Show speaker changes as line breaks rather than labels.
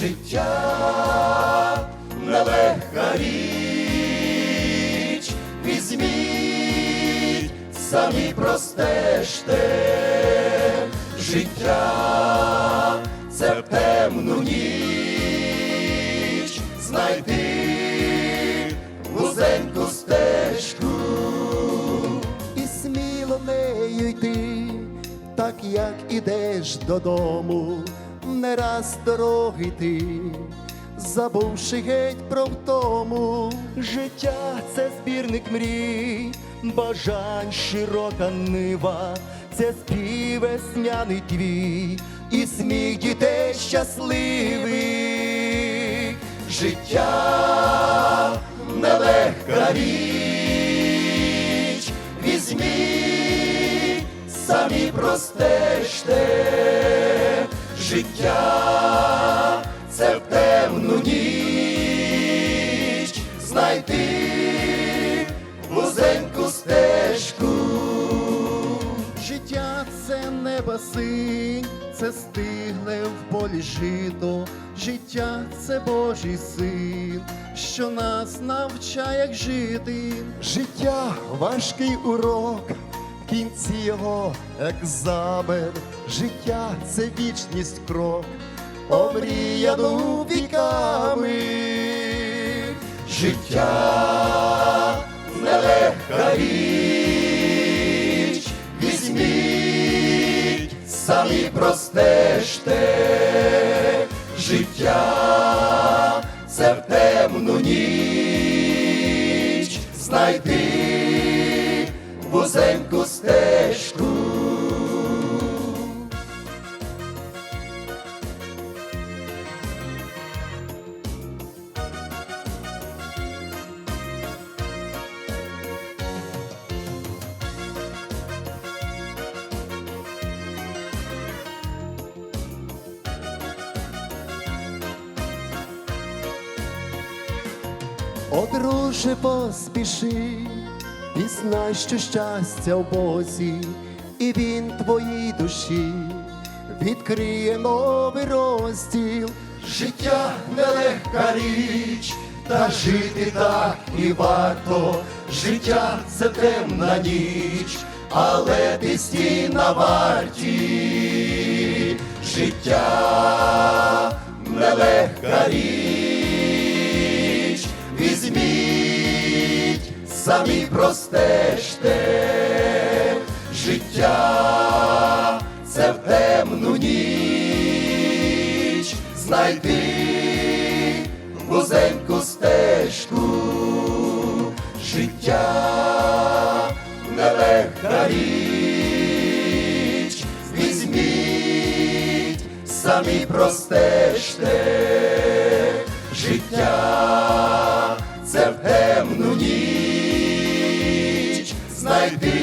Життя нелегка річ, візьміть, самі простежте, життя це в темну ніч, знайти вузеньку стежку.
і сміло нею йти, так як ідеш додому, не раз дороги ти, забувши геть про втому. Життя це збірник мрій, бажань широка нива, це спів весняний твій, і сміх дітей щасливих.
Життя нелегка річ, візьміть, самі простежте, життя це в темну ніч, знайти вузеньку стежку.
Життя це синь, це стигле в полі жито. Життя це Божий син, що нас навчає, як жити. Життя важкий урок, кінці його екзамен. Життя це вічність крок, омріяну віками.
Життя нелегка річ, візьміть, самі простежте, життя це в темну ніч, знайти вузеньку стежку.
О, поспіши, пізнай, що щастя в Бозі, і він твоїй душі відкриє новий розділ.
Життя нелегка річ, та жити так і варто. Життя це темна ніч, але ти стій на варті. Життя нелегка річ, самі простежте. Життя це в темну ніч, знайти вузеньку стежку, життя нелегка річ, візьміть, самі простежте, життя like this.